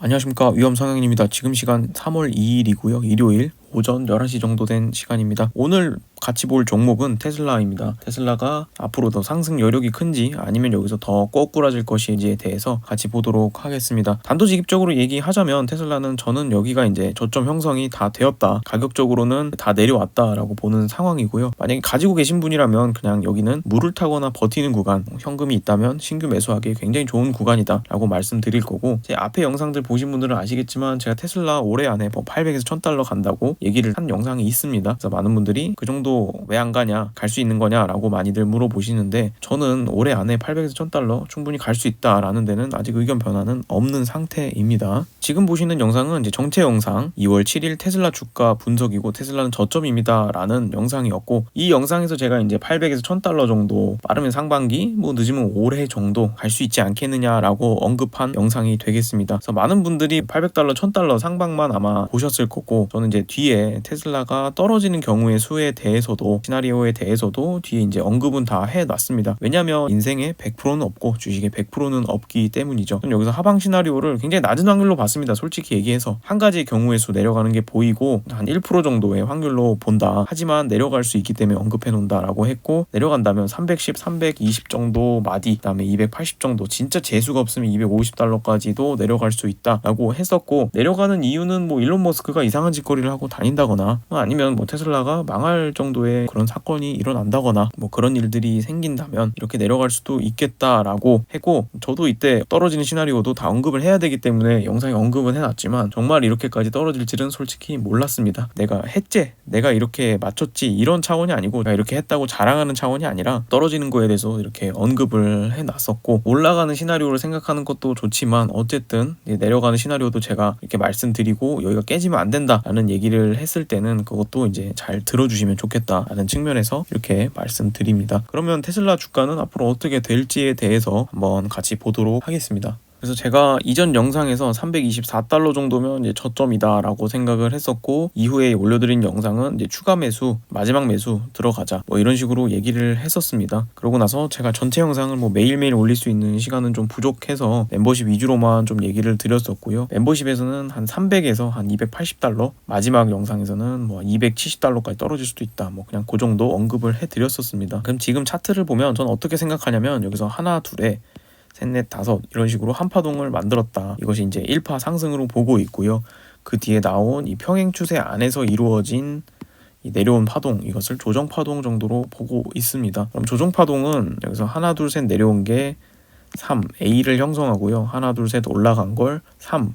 안녕하십니까 위험 성형입니다. 지금 시간 3월 2일이고요. 일요일 오전 11시 정도 된 시간입니다. 오늘 같이 볼 종목은 테슬라입니다. 테슬라가 앞으로 더 상승 여력이 큰지 아니면 여기서 더 거꾸라질 것인지에 대해서 같이 보도록 하겠습니다. 단도직입적으로 얘기하자면 테슬라는 저는 여기가 이제 저점 형성이 다 되었다. 가격적으로는 다 내려왔다라고 보는 상황이고요. 만약에 가지고 계신 분이라면 그냥 여기는 물을 타거나 버티는 구간, 현금이 있다면 신규 매수하기 굉장히 좋은 구간이다라고 말씀드릴 거고 제 앞에 영상들 보신 분들은 아시겠지만 제가 테슬라 올해 안에 뭐 800에서 1000달러 간다고 얘기를 한 영상이 있습니다. 그래서 많은 분들이 그 정도 왜 안 가냐, 갈 수 있는 거냐라고 많이들 물어보시는데 저는 올해 안에 800에서 1000달러 충분히 갈 수 있다라는 데는 아직 의견 변화는 없는 상태입니다. 지금 보시는 영상은 이제 정체 영상 2월 7일 테슬라 주가 분석이고 테슬라는 저점입니다라는 영상이었고 이 영상에서 제가 이제 800에서 1000달러 정도 빠르면 상반기 뭐 늦으면 올해 정도 갈 수 있지 않겠느냐라고 언급한 영상이 되겠습니다. 그래서 많은 분들이 800달러, 1000달러 상방만 아마 보셨을 거고 저는 이제 뒤에 테슬라가 떨어지는 경우의 수에 대해 서도 시나리오에 대해서도 뒤에 이제 언급은 다 해놨습니다. 왜냐하면 인생에 100%는 없고 주식에 100%는 없기 때문이죠. 저는 여기서 하방 시나리오를 굉장히 낮은 확률로 봤습니다. 솔직히 얘기해서 한 가지 경우의 수 내려가는 게 보이고 한 1% 정도의 확률로 본다. 하지만 내려갈 수 있기 때문에 언급해 놓는다라고 했고 내려간다면 310, 320 정도 마디, 그다음에 280 정도 진짜 재수가 없으면 250달러까지도 내려갈 수 있다라고 했었고 내려가는 이유는 뭐 일론 머스크가 이상한 짓거리를 하고 다닌다거나 아니면 뭐 테슬라가 망할 정도 의 그런 사건이 일어난다거나 뭐 그런 일들이 생긴다면 이렇게 내려갈 수도 있겠다라고 했고 저도 이때 떨어지는 시나리오도 다 언급을 해야 되기 때문에 영상에 언급은 해놨지만 정말 이렇게까지 떨어질 줄은 솔직히 몰랐습니다. 내가 했제, 내가 이렇게 맞췄지 이런 차원이 아니고 내가 이렇게 했다고 자랑하는 차원이 아니라 떨어지는 거에 대해서 이렇게 언급을 해놨었고 올라가는 시나리오를 생각하는 것도 좋지만 어쨌든 내려가는 시나리오도 제가 이렇게 말씀드리고 여기가 깨지면 안 된다라는 얘기를 했을 때는 그것도 이제 잘 들어주시면 좋겠다 라는 측면에서 이렇게 말씀드립니다. 그러면 테슬라 주가는 앞으로 어떻게 될지에 대해서 한번 같이 보도록 하겠습니다. 그래서 제가 이전 영상에서 324달러 정도면 이제 저점이다라고 생각을 했었고 이후에 올려드린 영상은 이제 추가 매수 마지막 매수 들어가자 뭐 이런 식으로 얘기를 했었습니다. 그러고 나서 제가 전체 영상을 뭐 매일매일 올릴 수 있는 시간은 좀 부족해서 멤버십 위주로만 좀 얘기를 드렸었고요. 멤버십에서는 한 300에서 한 280달러 마지막 영상에서는 뭐 270달러까지 떨어질 수도 있다. 뭐 그냥 그 정도 언급을 해드렸었습니다. 그럼 지금 차트를 보면 저는 어떻게 생각하냐면 여기서 하나 둘에 셋넷 다섯 이런 식으로 한 파동을 만들었다. 이것이 이제 1파 상승으로 보고 있고요. 그 뒤에 나온 이 평행 추세 안에서 이루어진 이 내려온 파동 이것을 조정 파동 정도로 보고 있습니다. 그럼 조정 파동은 여기서 하나 둘 셋 내려온 게 3 A를 형성하고요. 하나 둘 셋 올라간 걸 3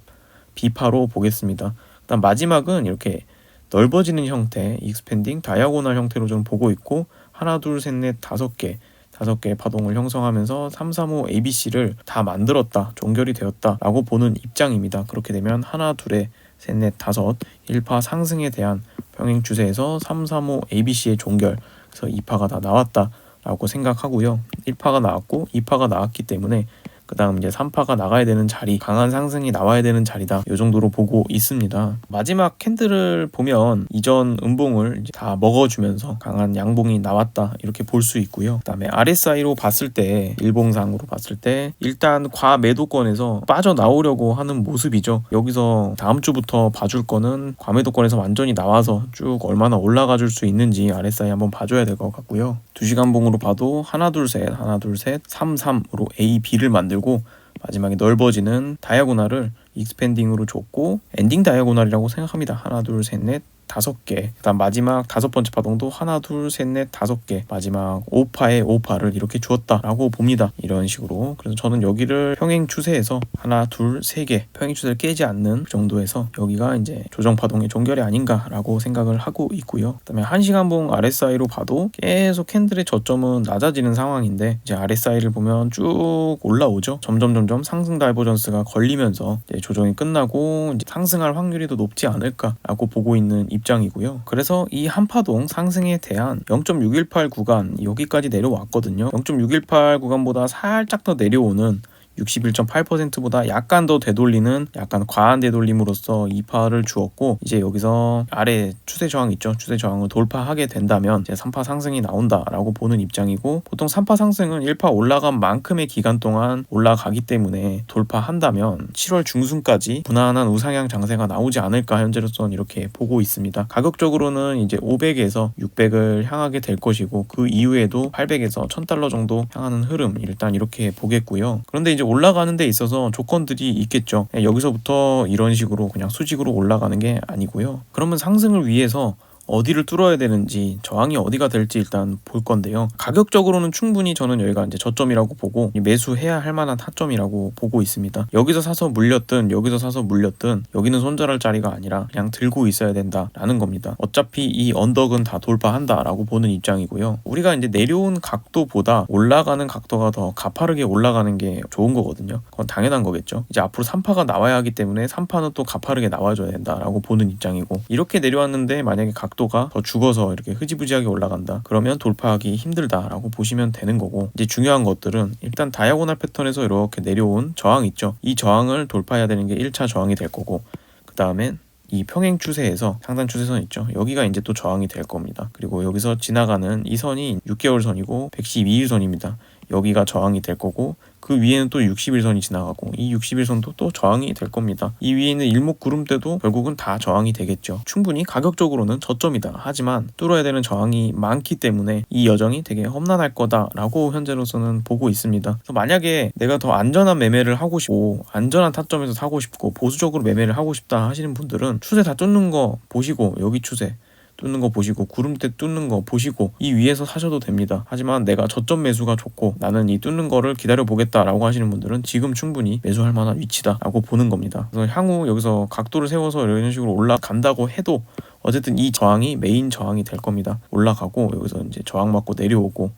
B파로 보겠습니다. 그다음 마지막은 이렇게 넓어지는 형태, 익스펜딩 다이아고널 형태로 좀 보고 있고 하나 둘 셋 넷 다섯 개 다섯 개의 파동을 형성하면서 335 ABC를 다 만들었다, 종결이 되었다라고 보는 입장입니다. 그렇게 되면 하나, 둘에 셋, 넷, 다섯 1파 상승에 대한 평행 추세에서 335 ABC의 종결, 그래서 2파가 다 나왔다라고 생각하고요. 1파가 나왔고 2파가 나왔기 때문에 그 다음 이제 3파가 나가야 되는 자리, 강한 상승이 나와야 되는 자리다. 이 정도로 보고 있습니다. 마지막 캔들을 보면 이전 음봉을 다 먹어주면서 강한 양봉이 나왔다. 이렇게 볼 수 있고요. 그 다음에 RSI로 봤을 때, 일봉상으로 봤을 때, 일단 과 매도권에서 빠져 나오려고 하는 모습이죠. 여기서 다음 주부터 봐줄 거는 과매도권에서 완전히 나와서 쭉 얼마나 올라가 줄 수 있는지 RSI 한번 봐줘야 될 것 같고요. 2시간 봉으로 봐도 하나, 둘, 셋, 하나, 둘, 셋, 3, 3으로 A, B를 만들고 마지막에 넓어지는 다이아고날을 익스펜딩으로 줬고 엔딩 다이아고날이라고 생각합니다. 하나, 둘, 셋, 넷, 다섯 개. 그다음 마지막 다섯 번째 파동도 하나, 둘, 셋, 넷, 다섯 개. 마지막 5파에 5파를 이렇게 주었다라고 봅니다. 이런 식으로. 그래서 저는 여기를 평행 추세에서 하나, 둘, 세 개. 평행 추세를 깨지 않는 그 정도에서 여기가 이제 조정 파동의 종결이 아닌가라고 생각을 하고 있고요. 그다음에 한 시간봉 RSI로 봐도 계속 캔들의 저점은 낮아지는 상황인데 이제 RSI를 보면 쭉 올라오죠. 점점 점점 상승 다이버전스가 걸리면서 이제 조정이 끝나고 이제 상승할 확률이 더 높지 않을까라고 보고 있는 입장이고요. 그래서 이 한파동 상승에 대한 0.618 구간 여기까지 내려왔거든요. 0.618 구간보다 살짝 더 내려오는 61.8%보다 약간 더 되돌리는 약간 과한 되돌림으로써 2파를 주었고 이제 여기서 아래 추세 저항 있죠? 추세 저항을 돌파하게 된다면 이제 3파 상승이 나온다라고 보는 입장이고 보통 3파 상승은 1파 올라간 만큼의 기간 동안 올라가기 때문에 돌파한다면 7월 중순까지 무난한 우상향 장세가 나오지 않을까 현재로서는 이렇게 보고 있습니다. 가격적으로는 이제 500에서 600을 향하게 될 것이고 그 이후에도 800에서 1000달러 정도 향하는 흐름 일단 이렇게 보겠고요. 그런데 이제 올라가는 데 있어서 조건들이 있겠죠. 예, 여기서부터 이런 식으로 그냥 수직으로 올라가는 게 아니고요. 그러면 상승을 위해서 어디를 뚫어야 되는지 저항이 어디가 될지 일단 볼 건데요. 가격적으로는 충분히 저는 여기가 이제 저점이라고 보고 매수해야 할 만한 타점이라고 보고 있습니다. 여기서 사서 물렸든 여기서 사서 물렸든 여기는 손절할 자리가 아니라 그냥 들고 있어야 된다라는 겁니다. 어차피 이 언덕은 다 돌파한다라고 보는 입장이고요. 우리가 이제 내려온 각도보다 올라가는 각도가 더 가파르게 올라가는 게 좋은 거거든요. 그건 당연한 거겠죠. 이제 앞으로 3파가 나와야 하기 때문에 3파는 또 가파르게 나와줘야 된다라고 보는 입장이고 이렇게 내려왔는데 만약에 각 도가 더 죽어서 이렇게 흐지부지하게 올라간다. 그러면 돌파하기 힘들다라고 보시면 되는 거고 이제 중요한 것들은 일단 다이아고날 패턴에서 이렇게 내려온 저항 있죠. 이 저항을 돌파해야 되는 게 1차 저항이 될 거고 그 다음엔 이 평행 추세에서 상단 추세선 있죠. 여기가 이제 또 저항이 될 겁니다. 그리고 여기서 지나가는 이 선이 6개월 선이고 112일 선입니다. 여기가 저항이 될 거고 그 위에는 또 60일선이 지나가고 이 60일선도 또 저항이 될 겁니다. 이 위에 있는 일목구름대도 결국은 다 저항이 되겠죠. 충분히 가격적으로는 저점이다. 하지만 뚫어야 되는 저항이 많기 때문에 이 여정이 되게 험난할 거다라고 현재로서는 보고 있습니다. 만약에 내가 더 안전한 매매를 하고 싶고 안전한 타점에서 사고 싶고 보수적으로 매매를 하고 싶다 하시는 분들은 추세 다 뚫는 거 보시고 여기 추세 뚫는 거 보시고 구름대 뚫는 거 보시고 이 위에서 사셔도 됩니다. 하지만 내가 저점 매수가 좋고 나는 이 뚫는 거를 기다려 보겠다라고 하시는 분들은 지금 충분히 매수할 만한 위치다라고 보는 겁니다. 그래서 향후 여기서 각도를 세워서 이런 식으로 올라간다고 해도 어쨌든 이 저항이 메인 저항이 될 겁니다. 올라가고 여기서 이제 저항 맞고 내려오고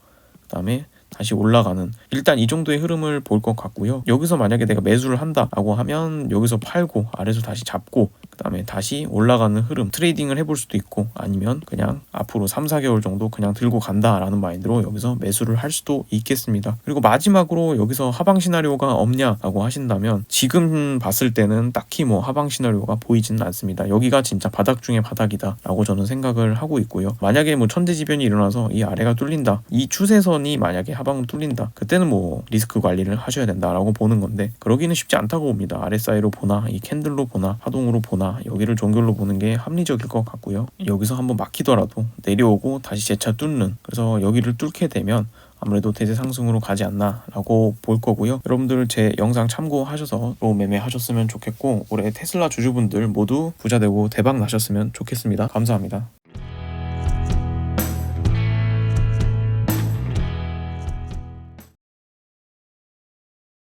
그다음에 다시 올라가는 일단 이 정도의 흐름을 볼 것 같고요. 여기서 만약에 내가 매수를 한다라고 하면 여기서 팔고 아래서 다시 잡고 그다음에 다시 올라가는 흐름 트레이딩을 해볼 수도 있고 아니면 그냥 앞으로 3, 4개월 정도 그냥 들고 간다라는 마인드로 여기서 매수를 할 수도 있겠습니다. 그리고 마지막으로 여기서 하방 시나리오가 없냐라고 하신다면 지금 봤을 때는 딱히 뭐 하방 시나리오가 보이지는 않습니다. 여기가 진짜 바닥 중에 바닥이다라고 저는 생각을 하고 있고요. 만약에 뭐 천재지변이 일어나서 이 아래가 뚫린다. 이 추세선이 만약에 하방으로 뚫린다. 그때는 뭐 리스크 관리를 하셔야 된다라고 보는 건데 그러기는 쉽지 않다고 봅니다. RSI로 보나 이 캔들로 보나 하동으로 보나 여기를 종결로 보는 게 합리적일 것 같고요. 여기서 한번 막히더라도 내려오고 다시 재차 뚫는 그래서 여기를 뚫게 되면 아무래도 대세 상승으로 가지 않나라고 볼 거고요. 여러분들 제 영상 참고하셔서 로 매매하셨으면 좋겠고 올해 테슬라 주주분들 모두 부자 되고 대박 나셨으면 좋겠습니다. 감사합니다.